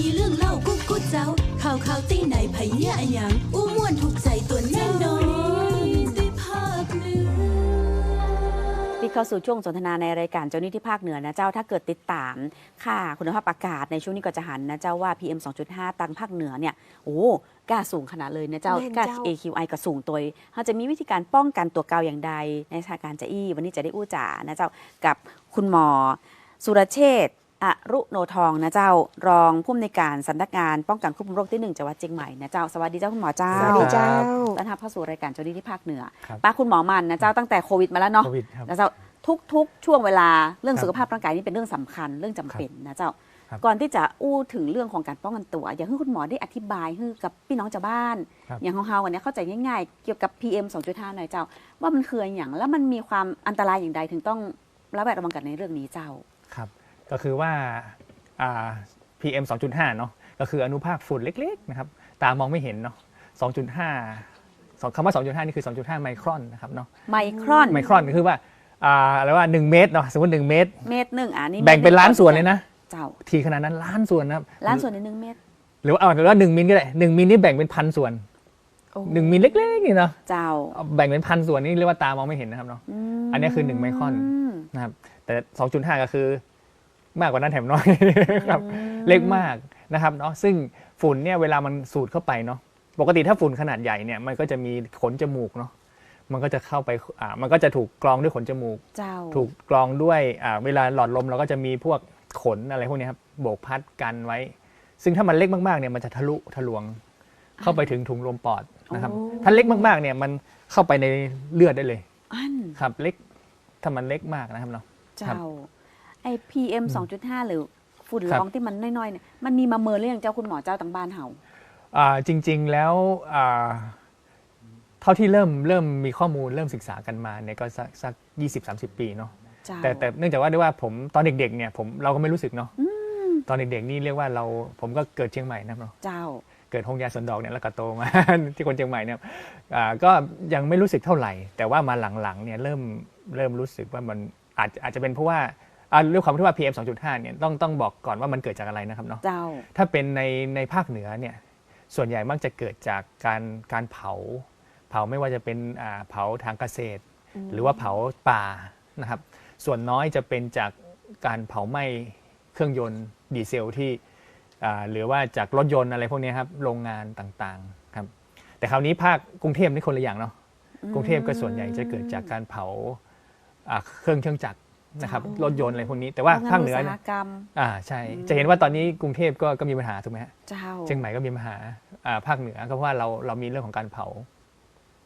มีเรื่องเล่ากุ๊กกุ๊กเจ้า ข่าวข่าวตีไหนไผเนี่ยอะหยังอู้ม่วนถูกใจตัวแน่นอนได้ภาคเหนือปีเข้าสู่ช่วงสนทนาในรายการเจ้าหนี้ที่ภาคเหนือนะเจ้าถ้าเกิดติดตาม ค่าคุณภาพอากาศในช่วงนี้ก็จะหันนะเจ้าว่า PM 2.5 ตังภาคเหนือเนี่ยโอ้กล้าสูงขนาดเลยนะเจ้าแม่นกล้า เจ้า AQI ก็สูงตัวเขาจะมีวิธีการป้องกันตัวเกาอย่างใดในสถานการณ์จะอี้ วันนี้จะได้อู้จ่านะเจ้ากับคุณหมอ สุรเชษฐ์ อรุโนทองนะเจ้ารองผู้อำนวยการสำนักงานป้องกันควบคุมโรคที่หนึ่งจังหวัดเชียงใหม่นะเจ้าสวัสดีเจ้าคุณหมอเจ้าสวัสดีเจ้าต้อนรับเข้าสู่รายการเจ้าหนี้ที่ภาคเหนือครับป้าคุณหมอมันนะเจ้าตั้งแต่โควิดมาแล้วเนาะโควิดครับนะเจ้าทุกๆ ช่วงเวลาเรื่องครับสุขภาพร่างกายนี่เป็นเรื่องสำคัญเรื่องจำเป็นนะเจ้าครับก่อนที่จะอู้ถึงเรื่องของการป้องกันตัว อยากให้คุณหมอได้อธิบายให้กับพี่น้องชาวบ้านครับอย่างของเฮาวันนี้เข้าใจง่ายๆ เกี่ยวกับ PM 2.5หน่อยเจ้า ว่ามันคืออย่างแล้วมันมีความอันตรายอย่างใดถึงต้องระแวดระวังกันในเรื่องนี้เจ้าครับ ก็คือว่าอ่า PM 2.5 เนาะก็คืออนุภาคฝุ่นเล็กๆนะครับตามองไม่เห็นเนาะ2.5สองคำว่า 2.5 นี่คือ 2.5 ไมครอนนะครับเนาะไมครอนไมครอนก็คือว่าอ่าอะไรว่า 1 เมตรเนาะสมมติ 1 เมตร เมตรหนึ่งอะนี่แบ่งเป็นล้านส่วนเลยนะเจ้าทีขนาดนั้นล้านส่วนนะครับล้านส่วนในหนึ่งเมตร หรือว่าเอาหรือว่า1มิลก็ได้1มิลนี่แบ่งเป็นพันส่วน1มิลเล็กๆนี่เนาะเจ้าเอาแบ่งเป็นพันส่วนนี่เรียกว่าตามองไม่เห็นนะครับเนาะมอันนี้คือหนึ่งไมครอนนะครับแต่ 2.5 ก็คือ มากกว่านั้นแถมน้อยครับเล็กมากนะครับเนาะซึ่งฝุ่นเนี่ยเวลามันสูดเข้าไปเนาะปกติถ้าฝุ่นขนาดใหญ่เนี่ยมันก็จะมีขนจมูกเนาะมันก็จะเข้าไปอ่ามันก็จะถูกกรองด้วยขนจมูกเจ้าถูกกรองด้วยอ่าเวลาหลอดลมเราก็จะมีพวกขนอะไรพวกเนี้ยครับโบกพัดกันไว้ ซึ่งถ้ามันเล็กมากๆเนี่ยมันจะทะลุทะลวง เข้าไปถึงถุงลมปอดนะครับโอ้ถ้าเล็กมากๆเนี่ยมันเข้าไปในเลือดได้เลยอันครับเล็กถ้ามันเล็กมากนะครับเนาะเจ้า ไอ PM 2.5หรือฝุ่นครับละอองที่มันน้อยๆเนี่ยมันมีมาเมินหรือยังเจ้าคุณหมอเจ้าต่างบ้านเฮาอ่าจริง ๆแล้วอ่าเท่าที่เริ่มเริ่มมีข้อมูลเริ่มศึกษากันมาเนี่ยก็สักสักยี่สิบสามสิบปีเนาะเจ้าแต่แต่เนื่องจากว่าด้วยว่าผมตอนเด็กๆเนี่ยผมเราก็ไม่รู้สึกเนาะตอนเด็กๆนี่เรียกว่าเราผมก็เกิดเชียงใหม่นะครับเนาะเจ้าเกิดฮงยาสวนดอกเนี่ยแล้วก็โตมาที่คนเชียงใหม่เนี่ยอ่าก็ยังไม่รู้สึกเท่าไหร่ แต่ว่ามาหลังๆเนี่ยเริ่มเริ่มรู้สึกว่ามันอาจอาจจะเป็นเพราะว่าอ่า เรื่องความที่ว่า PM 2.5เนี่ยต้องต้องบอกก่อนว่ามันเกิดจากอะไรนะครับเนาะเจ้า ถ้าเป็นในในภาคเหนือเนี่ยส่วนใหญ่มักจะเกิดจากการการเผา เผาไม่ว่าจะเป็นอ่าเผาทางเกษตร หรือว่าเผาป่านะครับส่วนน้อยจะเป็นจากการเผาไหม้เครื่องยนต์ดีเซลที่อ่าหรือว่าจากรถยนต์อะไรพวกนี้ครับโรงงานต่างๆครับแต่คราวนี้ภาคกรุงเทพนี่คนละอย่างเนาะกรุงเทพก็ส่วนใหญ่จะเกิดจากการเผาอ่าเครื่องเครื่องจักร นะครับรถยนต์อะไรพวกนี้แต่ว่าภาคเหนือโรงงเนี่อุตสายหกรรมอ่าใช่ จะเห็นว่าตอนนี้กรุงเทพก็ก็มีปัญหาถูกไหมฮะเจ้าเชียงใหม่ก็มีปัญหาอ่าภาคเหนือก็เพราะว่าเราเรามีเรื่องของการเผา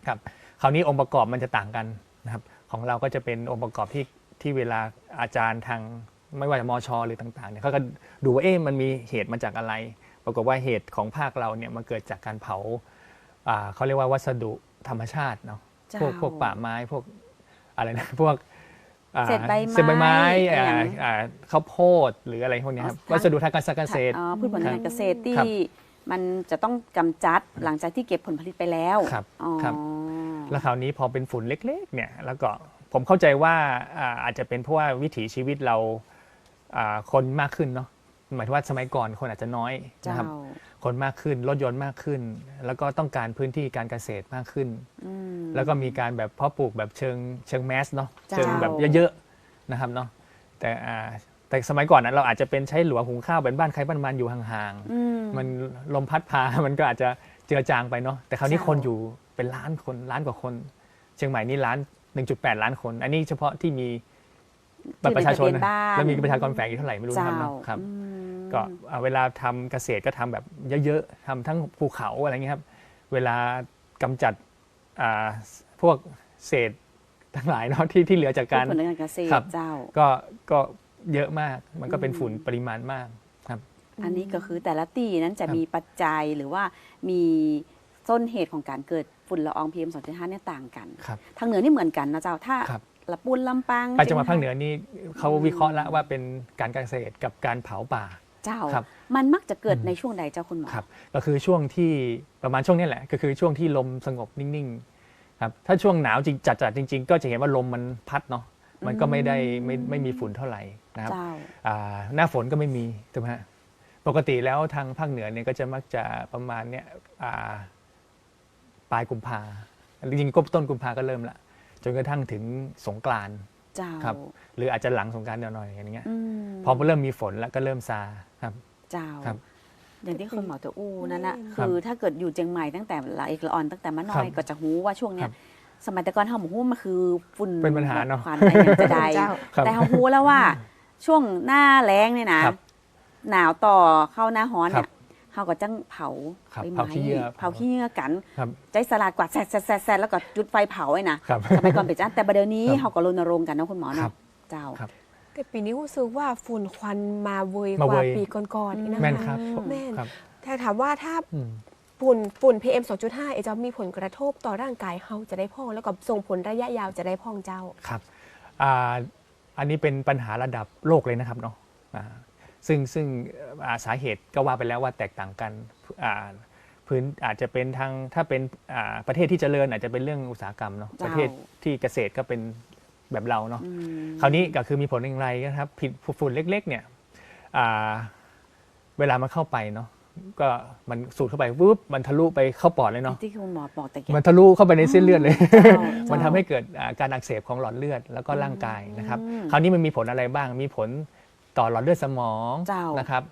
ครับคราวนี้องค์ประกอบมันจะต่างกันนะครับของเราก็จะเป็นองค์ประกอบที่ที่เวลาอาจารย์ทางไม่ว่าจะมชหรือต่างๆเนี่ยเขาก็ดูว่าเอ๊ะมันมีเหตุมาจากอะไร ปรากฏว่าเหตุของภาคเราเนี่ยมันเกิดจากการเผาอ่าเขาเรียกว่าวัสดุธรรมชาติเนาะเจ้าพวกพวกป่าไม้พวกอะไรนะพวกอ่า เศษใบไม้เศษใบไม้อะไรอย่างอ่านั้นอ่าข้าวโพดหรืออะไรพวกเนี้ยครับอ๋อ วัสดุทางการเกษตร อ๋อพืชผลทางการเกษตรที่ครับมันจะต้องกำจัดหลังจากที่เก็บผลผลิตไปแล้วครับอ๋อครับ แล้วคราวนี้พอเป็นฝุ่นเล็กๆเนี่ยแล้วก็ผมเข้าใจว่าอ่าอาจจะเป็นเพราะว่าวิถีชีวิตเราอ่าคนมากขึ้นเนาะ หมายถึงว่าสมัยก่อนคนอาจจะน้อยเจ้านะครับ คนมากขึ้นรถยนต์มากขึ้น แล้วก็ต้องการพื้นที่การเกษตรมากขึ้นอืมแล้วก็มีการแบบเพาะปลูกแบบเชิงเชิงแมสเนาะเจ้าเชิงแบบเยอะๆนะครับเนาะแต่อ่าแต่สมัยก่อนนั้นเราอาจจะเป็นใช้หลัวหุงข้าวเป็นบ้านใครบ้านมันอยู่ห่างๆอืมมันลมพัดพา มันก็อาจจะเจือจางไปเนาะแต่คราวนี้ใช่คนอยู่เป็นล้านคนล้านกว่าคน เชียงใหม่นี่ล้าน 1.8 ล้านคน อันนี้เฉพาะที่มี บัตรประชาชนที่นะใทะเบียบ้านแล้วมีประชากรแฝงอีกเท่าไหร่ไม่รู้เจ้านะครับเนาะครับอืมก็อ่าเวลาทำเกษตรก็ทำแบบเยอะๆทำทั้งภูเขาอะไรเงี้ยครับ เวลากำจัดอ่าพวกเศษทั้งหลายเนาะที่ที่เหลือจากการพืชผลทางการเกษตครัรบเจ้าก็ก็เยอะมากมันก็เป็นอืมฝุ่นปริมาณมากครับ อันนี้ก็คือแต่ละตีนั้นจะครับมีปัจจัยหรือว่ามีต้นเหตุของการเกิดฝุ่นละออง PM 2.5เนี่ยต่างกันครับทางเหนือนี่เหมือนกันนะเจ้าถ้าครับ ละปุนลำปางไปจังหวัดภาคเหนือนี่เขาวิเคราะห์แล้วว่าเป็นการเกษตรกับการเผาป่าเจ้าครับมันมักจะเกิดอืมในช่วงใดเจ้าคุณหมอครับ ก็คือช่วงที่ประมาณช่วงนี้แหละ ก็คือช่วงที่ลมสงบนิ่งๆ ครับ ถ้าช่วงหนาวจริงจัดๆจริง ๆ ก็จะเห็นว่าลมมันพัดเนาะ มันก็ไม่ได้ไม่ไม่มีฝุ่นเท่าไหร่นะครับเจ้าอ่าหน้าฝนก็ไม่มีถูกไหมฮะ ปกติแล้วทางภาคเหนือเนี่ยก็จะมักจะประมาณเนี่ยอ่าปลายกุมภาจริงๆก็ต้นกุมภาก็เริ่มละ จนกระทั่งถึงสงกรานต์เจ้าครับ หรืออาจจะหลังสงกรานต์หน่อยๆอย่างเงี้ยอืมพอเริ่มมีฝนแล้วก็เริ่มซาครับ เจ้า ครับอย่างที่คุณหมอตัวอู้นั่นนะครับคือถ้าเกิดอยู่เจียงใหม่ตั้งแต่ละเอกละออนตั้งแต่มะน้อครัยบก็จะหูว่าช่วงเนี้ครัยบสมัยแต่ก่อนเฮาหมูหูมันคือฝุ่นเป็นปัญหาเนอะควันอะไรอย่างจะได้เจ้า ครับแต่เฮาหูแล้วว่าช่วงหน้าแล้งเนี่ยนะครับ หนาวต่อเข้าหน้าฮ้อนครัเนี่ยบ เฮาก็จังเผาครับใบไม้เผาขี้เหยื่อเผาขี้เหงื่อกันครับใจสลัดกวาดแซดแซดแซดแซดแล้วก็จุดไฟเผาไว้นะครับสมัยก่อนเป็นจ้าแต่ประเดี๋ยวนี้ครับเฮาก็รณรงค์กันนะคุณหมอครัเนาะบ เจ้า ครับ แต่ปีนี้รู้สึกว่าฝุ่นควันมาเวยมากว่าเวยปีก่อนๆอีกนะแม่นคะครับแม่นครับ แต่ถามว่าถ้าอืม ฝุ่นฝุ่น PM 2.5เอจะมีผลกระทบต่อร่างกายเฮาจะได้พ่อง แล้วก็ส่งผลระยะยาวจะได้พ่องเจ้า ครับอ่าอันนี้เป็นปัญหาระดับโลกเลยนะครับเนาะอ่า ซึ่งซึ่งอ่าสาเหตุก็ว่าไปแล้วว่าแตกต่างกันอ่าพื้นอาจจะเป็นทางถ้าเป็นอ่าประเทศที่เจริญอาจจะเป็นเรื่องอุตสาหกรรมเนาะเจ้าประเทศที่เกษตรก็เป็นแบบเราเนาะอืมคราวนี้ก็คือมีผลอย่างไรนะครับผิดฝุ่นเล็ก ๆ เนี่ยอ่าเวลามันเข้าไปเนาะก็มันสูดเข้าไปวืบมันทะลุไปเข้าปอดเลยเนาะที่คุณหมอบอกแต่แกมันทะลุเข้าไปในเส้นเลือดเลยเจ้ามันทำเจ้าให้เกิดอ่าการอักเสบของหลอดเลือดแล้วก็ร่างกายนะครับอืมคราวนี้มันมีผลอะไรบ้างมีผล ต่อหลอดเลือดสมองเจ้านนะครับ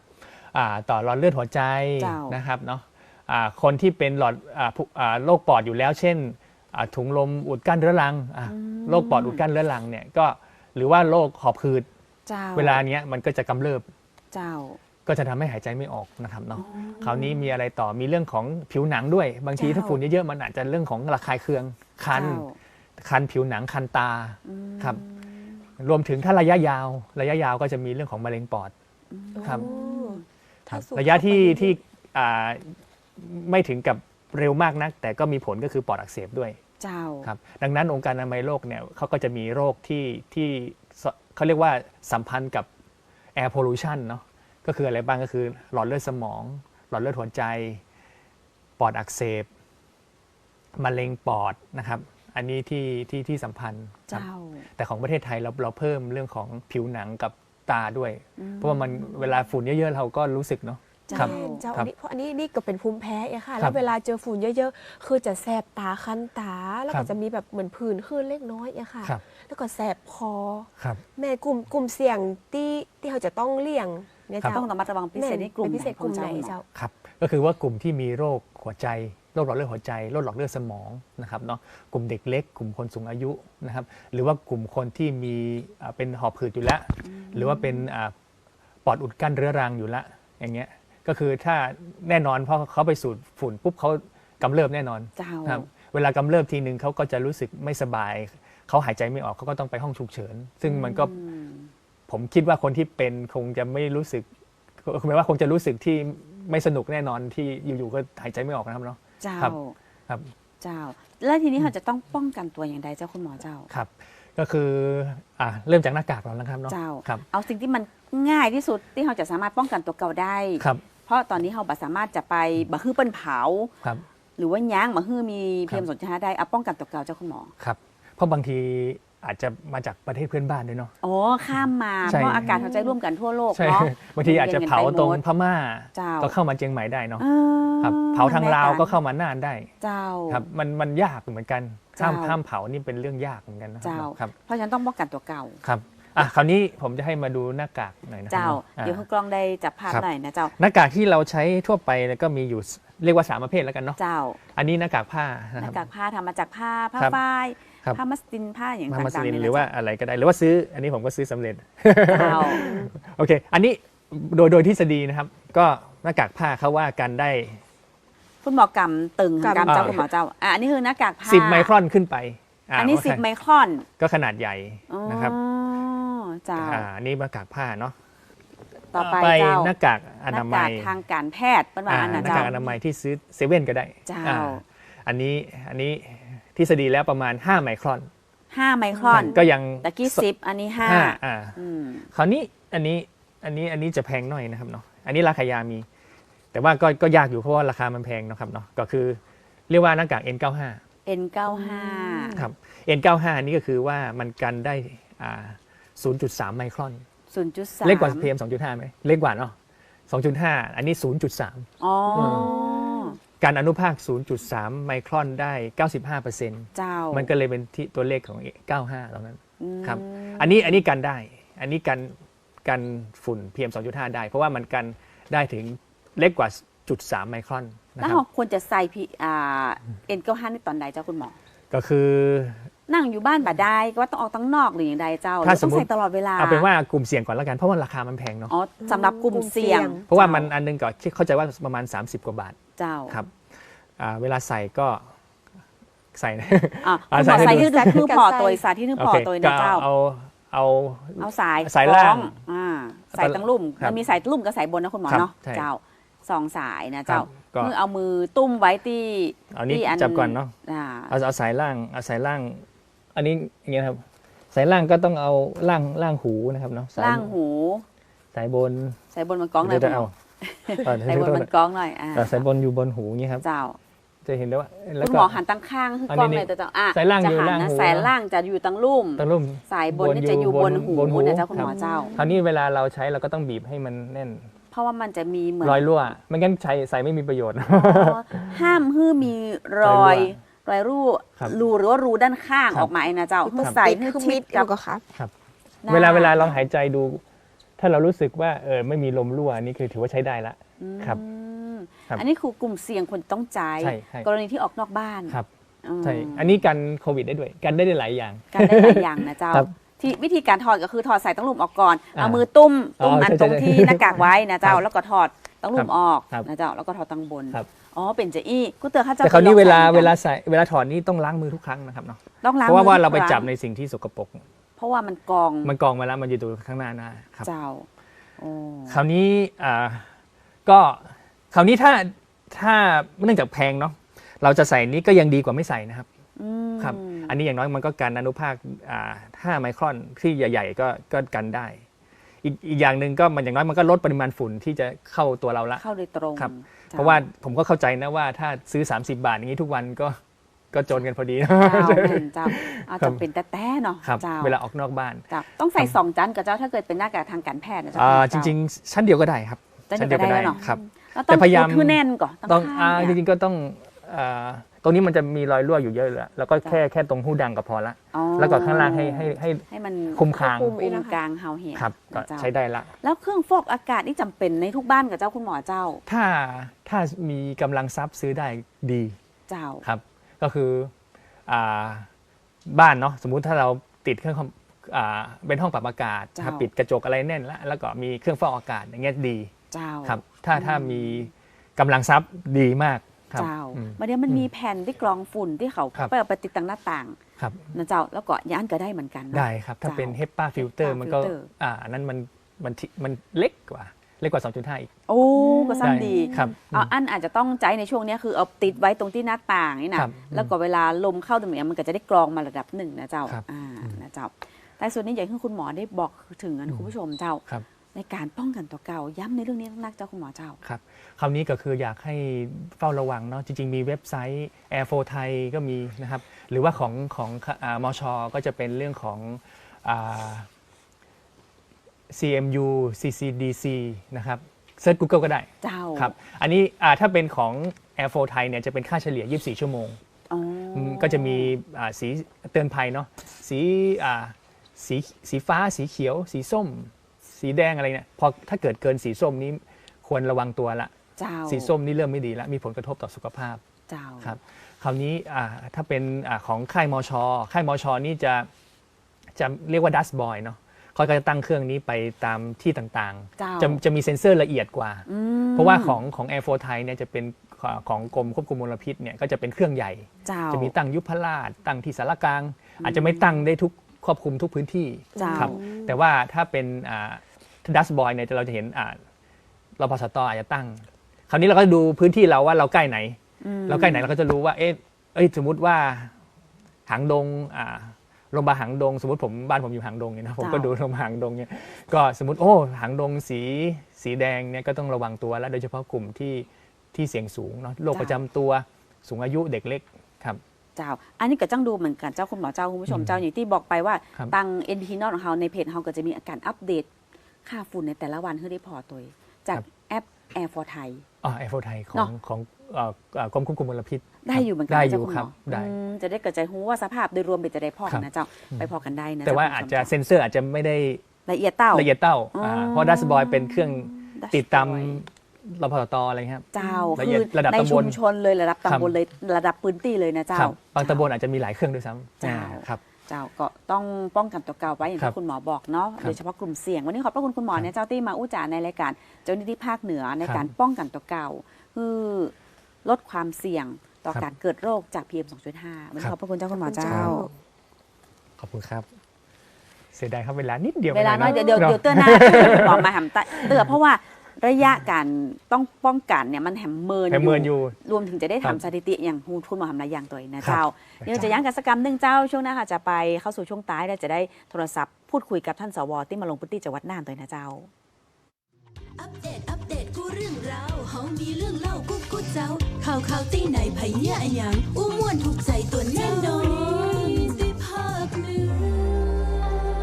อ่าต่อหลอดเลือดหัวใจเจ้าน นะครับเนาะอ่าคนที่เป็นหลอดอ่าผู้อ่าโรคปอดอยู่แล้ว เช่นอ่าถุงลมอุดกั้นเรื้อรังอ่าโรคปอดอุดกั้นเรื้อรังเนี่ยก็หรือว่าโรคหอบหืดเจ้าเวลาเนี้ยมันก็จะกำเริบเจ้า ก็จะทำให้หายใจไม่ออกนะครับเนาะคราวนี้มีอะไรต่อมีเรื่องของผิวหนังด้วย บางทีเจ้า ถ้าฝุ่นเยอะๆมันอาจจะเรื่องของระคายเคืองคัน เจ้าคันผิวหนังคันตา อืมครับ รวมถึงถ้าระยะยาว ระยะยาวก็จะมีเรื่องของมะเร็งปอด ครับ โอ้คถ้ารับสูงระยะที่เข้าไปที่อ่าไม่ถึงกับเร็วมากนัก แต่ก็มีผลก็คือปอดอักเสบด้วยเจ้า ครับดังนั้นองค์การอนามัยโลกเนี่ยเขาก็จะมีโรคที่ที่สเขาเรียกว่าสัมพันธ์กับ air pollution เนาะก็คืออะไรบ้างก็คือหลอดเลือดสมอง หลอดเลือดหัวใจ ปอดอักเสบมะเร็งปอดนะครับ อันนี้ที่ที่ที่สัมพันธ์ครับ เจ้า แต่ของประเทศไทยเราเราเพิ่มเรื่องของผิวหนังกับตาด้วยเพราะว่ามันเวลาฝุ่นเยอะๆเราก็รู้สึกเนาะเจ้าครับแม่นเจ้าครัอับนนี้เพราะอันนี้นี่ก็เป็นภูมิแพ้อะค่ะ ครัแล้บวเวลาเจอฝุ่นเยอะ ๆ คือจะแสบตาคันตา แล้วครัก็บ จะมีแบบเหมือนผื่นขึ้นเล็กน้อยอะค่ะ ครับแล้วก็แสบคอ ครับ แม่กลุ่มกลุ่มเสี่ยงที่ที่เขาจะต้องเลี่ยงเนี่ยครับ เจ้าต้องระมัดระวังพิเศษในกลุ่มป็นพิเศษกลุ่มไหนของเจ้า ครับ ก็คือว่ากลุ่มที่มีโรคหัวใจ โรคหลอดเลือดหัวใจโรคหลอดเลือดสมองนะครับเนาะกลุ่มเด็กเล็ก กลุ่มคนสูงอายุนะครับ หรือว่ากลุ่มคนที่มีอ่าเป็นหอบหืดอยู่แล้ว หรือว่าเป็นอ่าปอดอุดกั้นเรื้อรังอยู่แล้วอย่างเงี้ยก็คือถ้าแน่นอนเพราะเขาไปสูดฝุ่นปุ๊บเขากำเริบแน่นอนเจ้าครับเวลากำเริบทีนึงเขาก็จะรู้สึกไม่สบาย เขาหายใจไม่ออกเขาก็ต้องไปห้องฉุกเฉิน ซึ่งมันก็อืมผมคิดว่าคนที่เป็นคงจะไม่รู้สึกหมายว่าคงจะรู้สึกที่ไม่สนุกแน่นอนที่อยู่ๆก็หายใจไม่ออกนะครับเนาะ เจ้าครับครับ เจ้า แล้วทีนี้เราจะต้องป้องกันตัวอย่างไรเจ้าคุณหมอเจ้า ครับ ก็คืออ่าเริ่มจากหน้ากากเราแล้วครับเนาะเจ้า ครับเอาสิ่งที่มันง่ายที่สุดที่เราจะสามารถป้องกันตัวเก่าได้ ครับ เพราะตอนนี้เราบ่สามารถจะไปบะฮื้อเปิ้นเผา ครับ หรือว่าย้างบะฮื้อมีคเพีรัยบมสนชาได้เอาป้องกันตัวเก่าเจ้าคุณหมอ ครับ เพราะบางที อาจจะมาจากประเทศเพื่อนบ้านด้วยเนาะ อ๋อ ข้ามมา ใช่ เพราะอากาศหายใจร่วมกันทั่วโลกใช่เนาะ บางทีอาจจะเผาตรงพม่า เจ้า ก็เข้ามาเชียงใหม่ได้เนาะเออครับเผาทางลาวก็แม่เข้ามาน่านได้เจ้า ครับมันมันยากเหมือนกันห้ามเจ้าห้ามเผานี่เป็นเรื่องยากเหมือนกันนะครัเจ้าครับเพราะฉะนั้นต้องป้องกันตัวเก่า ครับ อะคราวนี้ผมจะให้มาดูหน้ากากหน่อยนะครัเจ้า อ่าเดี๋ยวคุณกล้องได้จับภาพครับ หน่อยนะเจ้า หน้ากากที่เราใช้ทั่วไปเนี่ยก็มีอยู่เรียกว่าสามประเภทแล้วกันเนาะเจ้าอันนี้หน้ากากผ้านะหคน้ารับ กากผ้าทำมาจากผ้าผ้าครับฝ้ายครับ ผ้ามัสลินผ้าอย่างมาต่างๆมาสลินเนี่ยหรือว่านะอะไรก็ได้หรือว่าซื้อ อันนี้ผมก็ซื้อสำเร็จ เจ้า โอเค อันนี้โดยโดยทฤษฎีนะครับ ก็หน้ากากผ้าเขาว่ากันได้ คุณหมอกำตึงกำกำ เจ้าอ่า คุณหมอเจ้าอะอันนี้คือหน้ากากผ้า10 ไมครอนขึ้นไปาอันนี้โเคสิบไมครอนก็ขนาดใหญ่นะครับ อ๋อ เจ้าอ่าอันนี้หน้ากากผ้าเนาะต่อไปเจ้าหน้ากากอหนาน้ามักากยทางการแพทย์เป็นว่าอ่าอันหนะน้าเจ้ากากอนามัยที่ซื้อเซเว่นก็ได้เจ้าอ่อันนี้อันนี้ทฤษฎีแล้วประมาณ 5 ไมครอนห้าไมครอนก็ยังตะกี้สิบอันนี้ห้าห้าอ่า อืม คราวนี้อันนี้อันนี้อันนี้จะแพงหน่อยนะครับเนาะอันนี้ราคายามี แต่ว่าก็ก็ยากอยู่เพราะว่าราคามันแพงนะครับเนาะก็คือเรียกว่าหน้ากาก N95 N95 ครับ N95 นี่ก็คือว่ามันกันได้อ่า 0.3 ไมครอนศูนย์จุดสามเล็กกว่า PM 2.5ไหมเล็กกว่าเนาะ2.5 อันนี้ 0.3 อ๋ออการอนุภาค 0.3 ไมครอนได้ 95%เจ้า มันก็เลยเป็นที่ตัวเลขของ 95ตรงนั้นอืมครับ อันนี้อันนี้กันได้ อันนี้กันกันฝุ่น PM 2.5 ได้ เพราะว่ามันกันได้ถึงเล็กกว่า0.3ไมครอนนะแล้วครับ เราควรจะใส่พีอ่าเอ็นเก้าห้าในตอนใดเจ้าคุณหมอ ก็คือ นั่งอยู่บ้านบ่ได้ก็ว่าต้องออกตั้งนอกหรืออย่างใดเจ้าหรือถ้าว่าต้องสมมุติใส่ตลอดเวลาเอาเป็นว่ากลุ่มเสี่ยงก่อนแล้วกันเพราะว่าราคามันแพงเนาะอ๋อสำหรับกลุ่มเสี่ยง เพราะว่ามันอันหนึงก็เข้าใจว่าประมาณ 30 กว่าบาทเจ้าครับอ่าเวลาใส่ก็ใส่อะอะคุณหมอใส่ใส่ให้ดูที่จะคือพอตัวสาที่นึงพอตัวก็นะเจ้าเอาเอาเอาสายสายล่างคล้ออ่าสายตั้งลุ่มครับมันมีสายลุ่มกับสายบนนะคุณหมอครับเนาะใช่เจ้าสองสายนะครัเจ้าบก็มือเอามือตุ้มไว้ที่เอานี้ที่จับก่อนเนาะอ่าเอาเอาสายล่างเอาสายล่าง อันนี้อย่างเงี้ยครับ สายล่างก็ต้องเอาล่างล่างหูนะครับเนาะสายล่างหูสายบนสายบนมันกล้องหน่อยเดี๋ยวคุณหมเอาอเออสายบนเดี๋ยวมันกล้องหน่อยอ่าเออสายบนอยู่บนหูอย่างเงี้ยครับ เจ้าจะเห็นได้ว่าแล้วคุณก็ หมอหันตั้งข้างคือกล้องอันนี้เลยแต่เจ้าอะสายล่างจะอยู่หันล่างนะหู สายล่างจะอยู่ตั้งลุ่ม ตะลุ่ม สายบนนี่จะอยู่บนหูบนหูนะเจ้าคุณหมอครับ เจ้า คราวนี้เวลาเราใช้เราก็ต้องบีบให้มันแน่น เพราะว่ามันจะมีเหมือนรอยรั่วไม่งั้นใช้ใส่ไม่มีประโยชน์อ๋อห้ามฮื้อมีรอย รอยรูครับ รูหรือว่ารูด้านข้างครับ ออกมาไอ้นะเจ้ามัเพื่นอใส่ใส่ให้ให้ชิชิดดกักับบก็ครับหน้เวลาเวลาลองหายใจดู ถ้าเรารู้สึกว่าเออไม่มีลมรั่วนี่คือถือว่าใช้ได้ละ ครับอืมครับอันนี้คือกลุ่มเสี่ยงคนต้องใจายใช่ใช่ กรณีที่ออกนอกบ้านครับอืมใช่อันนี้กันโควิดได้ด้วย กันได้ได้หลายอย่าง การได้หลายอย่างนะเจ้า ครับที่วิธีการถอดก็คือถอดสายตั้งหลุมออกก่อนอ่าเอามือตุ้มตุ้มอ๋ออันใช่ตรงใช่ที่หน้ากากไว้นะเจ้า ครับแล้วก็ถอดตั้งหลุมออกครับนะเจ้าแล้วก็ถอดตั้งบน ครับ อ๋อเป็นเจอี้ก็เตือนข้าเจ้าแต่คราวนี้ไปเวองลาใส่เวลาใส่เวลาถอดนี่ต้องล้างมือทุกครั้งนะครับเนาะต้องล้างเพราะว่ามือว่าเราไปทุกคจับงในสิ่งที่สกปรกเพราะว่ามันกองมันกองมาแล้วมันอยู่ตรงข้างหน้าหน้าครับเจ้าโอ้คราวนี้อ่าก็คราวนี้ถ้าถ้าเนื่องจากแพงเนาะเราจะใส่นี้ก็ยังดีกว่าไม่ใส่นะครับอืมครับ อันนี้อย่างน้อยมันก็กันอนุภาคอ่า5ไมครอนที่ใหญ่ ๆ ก็ก็กันได้ อีกอีกอย่างหนึ่งก็มันอย่างน้อยมันก็ลดปริมาณฝุ่นที่จะเข้าตัวเราละ เข้าโดยตรงครับจ้เพราะว่าผมก็เข้าใจนะว่าถ้าซื้อ 30 บาทอย่างนี้ทุกวันก็ก็จนกันพอดีนะเจ้าเป็นเจ้าเอาครับจำเป็นแต่แต่เนาะครับเจ้าเวลาออกนอกบ้านเจ้าต้องใส่สองจานกับเจ้าถ้าเกิดเป็นหน้ากากทางการแพทย์นะเจ้าอ่าจเจ้าริง ๆ ชั้นเดียวก็ได้ครับชั้นเดียวก็ได้เนอะครับแล้วต้องแต่พยายามคือแน่นก่อนต้องข้างอ่าๆจเนี่ยริงๆก็ต้องอ่า ตรงนี้มันจะมีรอยรั่วอยู่เยอะเลยแล้วก็แค่แค่ตรงหูดังก็พอละ อ๋อแล้วก็ข้างล่างให้ให้ให้ ให้มันคุมคาง คุมคุมกลางเฮาเหียครับก็นะเจ้าใช้ได้ละ แล้วเครื่องฟอกอากาศนี่จำเป็นในทุกบ้านกับเจ้าคุณหมอเจ้าถ้าถ้ามีกำลังทรัพย์ซื้อได้ดีเจ้า ครับ ก็คืออ่าบ้านเนาะสมมุติถ้าเราติดเครื่องคอมอ่าเป็นห้องปรับอากาศเจ้าครับปิดกระจกอะไรแน่นแล้วแล้วก็มีเครื่องฟอกอากาศอย่างเงี้ยดีเจ้า ครับ ถ้าถ้ามีกำลังทรัพย์ดีมากครับ เจ้าอืมมาเดี๋ยวมันมีแผ่นที่กรองฝุ่นที่เขาครับไปเอาไปติดตั้งหน้าต่างครับนะเจ้าแล้วก็ย่านก็ได้เหมือนกันเนอะได้ครับ ถ้าเจ้าเป็น HEPA filter HEPA มันก็ filter อ่าอันนั้นมันมันทิมันเล็กกว่าเล็กกว่า 2.5 อีก โอ้ ก็ซ้ำดีครับเอาอันอาจจะต้องใจในช่วงเนี้ยคือเอาติดไว้ตรงที่หน้าต่างนี่นะครับแล้วก็เวลาลมเข้าตรงเนี้ยมันก็จะได้กรองมาระดับหนึ่งนะเจ้าครับอ่านะเจ้า แต่ส่วนนี้อย่างที่คุณหมอได้บอกถึงนะคุณผู้ชมเจ้าครับ ในการป้องกันตัวเก่าย้ำในเรื่องนี้นักๆเจ้าคุณหมอเจ้าครับคราวนี้ก็คืออยากให้เฝ้าระวังเนาะจริง ๆ มีเว็บไซต์ Air 4ไทยก็มีนะครับ หรือว่าของของอามชก็จะเป็นเรื่องของอา CMU CCDC นะครับเซิร์ช Google ก็ได้เจ้าครับอันนี้อ่าถ้าเป็นของ Air 4ไทยเนี่ยจะเป็นค่าเฉลี่ย 24 ชั่วโมงอ๋ออมก็จะมีอ่าสีเตือนภัยเนาะสีอ่าสีสีฟ้าสีเขียว สีส้ม สีแดงอะไรเนี่ยพอถ้าเกิดเกินสีส้มนี้ควรระวังตัวละ เจ้าสีส้มนี่เริ่มไม่ดีแล้วมีผลกระทบต่อสุขภาพเจ้าครับคราวนี้อ่าถ้าเป็นอาของค่ายมชค่ายมชนี่จะจะเรียกว่าดัสบอยเนาะเขาก็จะตั้งเครื่องนี้ไปตามที่ต่างเจ้าๆ จะจะมีเซ็นเซอร์ละเอียดกว่า อืมเพราะว่าของของ Air 4ไทยเนี่ยจะเป็นของของกรมควบคุมมลพิษเนี่ยก็จะเป็นเครื่องใหญ่ เจ้า จะมีตั้งยุพราชตั้งที่สารกลาง อาจจะไม่ตั้งได้ทุกครอบคลุมทุกพื้นที่เจ้า ครับ แต่ว่าถ้าเป็น ดัสบอยเนี่ยเราจะเห็นอ่ารพสตอาจจะตั้ง คราวนี้เราก็ดูพื้นที่เราว่าเราใกล้ไหนอืมเราใกล้ไหนเราก็จะรู้ว่า เอ๊ะเอ้ยสมมติว่าหางดงอ่าโรงพยาบาลหางดง สมมติผมบ้านผมอยู่หางดงเนี่ยนะผมก็ดูโรงพยาบาลหางดงเนี่ยก็สมมติโอ้หางดงสีสีแดงเนี่ยก็ต้องระวังตัวแล้วโดยเฉพาะกลุ่มที่ที่เสี่ยงสูงเนาะโรคประจำตัวสูงอายุเด็กเล็กครับเจ้า อันนี้ก็จ้างดูเหมือนกันเจ้าคุณหมอเจ้าคุณผู้ชมเจ้าอย่างที่บอกไปว่าครับตังเอ็นทีนอของเราในเพจเราก็จะมีการอัปเดต ค่าฝุ่นในแต่ละวันให้ได้พอตัวจากครับแอป Air for Thai อ๋อแอร์โฟไทยขอเนงอะของเอ่อเอ่อกรมควบคุมมลพิษ ได้อยู่เหมือนกันได้นะอเจ้ายู่คุณคหรัมบอได้อืมจะได้เกิดใจหูว่าสภาพโดยรวมเป็นจะได้พ่อครักับนนะเจ้าอืมไปพอกันได้นะแต่ว่าเจ้อาจคุณจะผู้ชมเซ็นเซอร์อาจจะไม่ได้ละเอียดเต้าละเอียดเต้าอ่าอ๋อเพราะดัชบอยเป็นเครื่อง Dashboard ติดตามรพตอะไรครับ เจ้าละคืเอียดอระดับในตำบชุลมชนเลยระดับครับตำบลเลยระดับพื้นที่เลยนะเจ้าครับบางตำบลอาจจะมีหลายเครื่องด้วยซ้ำเจ้าอ่าครับ เจ้าก็ต้องป้องกันตัวเก่าไว้อย่างครัที่บคุณหมอบอกเนาะครับโดยเฉพาะกลุ่มเสี่ยง วันนี้ขอบพระคุณคุณหมอครับเนี่ยเจ้าที่มาอู้จ่าในรายการเจ้าหน้าที่ภาคเหนือในครับการป้องกันตัวเก่าคือลดความเสี่ยงต่อครับการเกิดโรคจาก PM 2.5วันนี้ครับขอบพระคุณเจ้าคุณหมอขอบคุณเจ้าเจ้า ขอบคุณครับ เสียดายครับเวลานิดเดียว เวลาน้อยะเดี๋ยวเดี๋ยวนาะเดี๋ยวเตือนหน้าคุณหมอมาแหมตะเตือนเพราะว่า ระยะการต้องป้องกันเนี่ยมันแหมเมินแหมเมินอยู่รวมถึงจะได้ครัทำบสถิติอย่างคุณหมอทำหลายอย่างตัวเองนะครับเจ้าเดี๋ยวจะยั้งกิจกรรมหนึ่งเจ้าช่วงหน้าค่ะจะไปเข้าสู่ช่วงท้ายแล้วจะได้โทรศัพท์พูดคุยกับท่านสวที่มาลงพื้นที่จังหวัดน่านตัวเองนะเจ้า อัปเดต อัปเดต กูเรื่องราวเฮามีเรื่องเล่ากูกูเจ้า ข่าวข่าวตีไหนไผเหี้ยอะหยังอู้ม่วนถูกใจตัวแน่นอน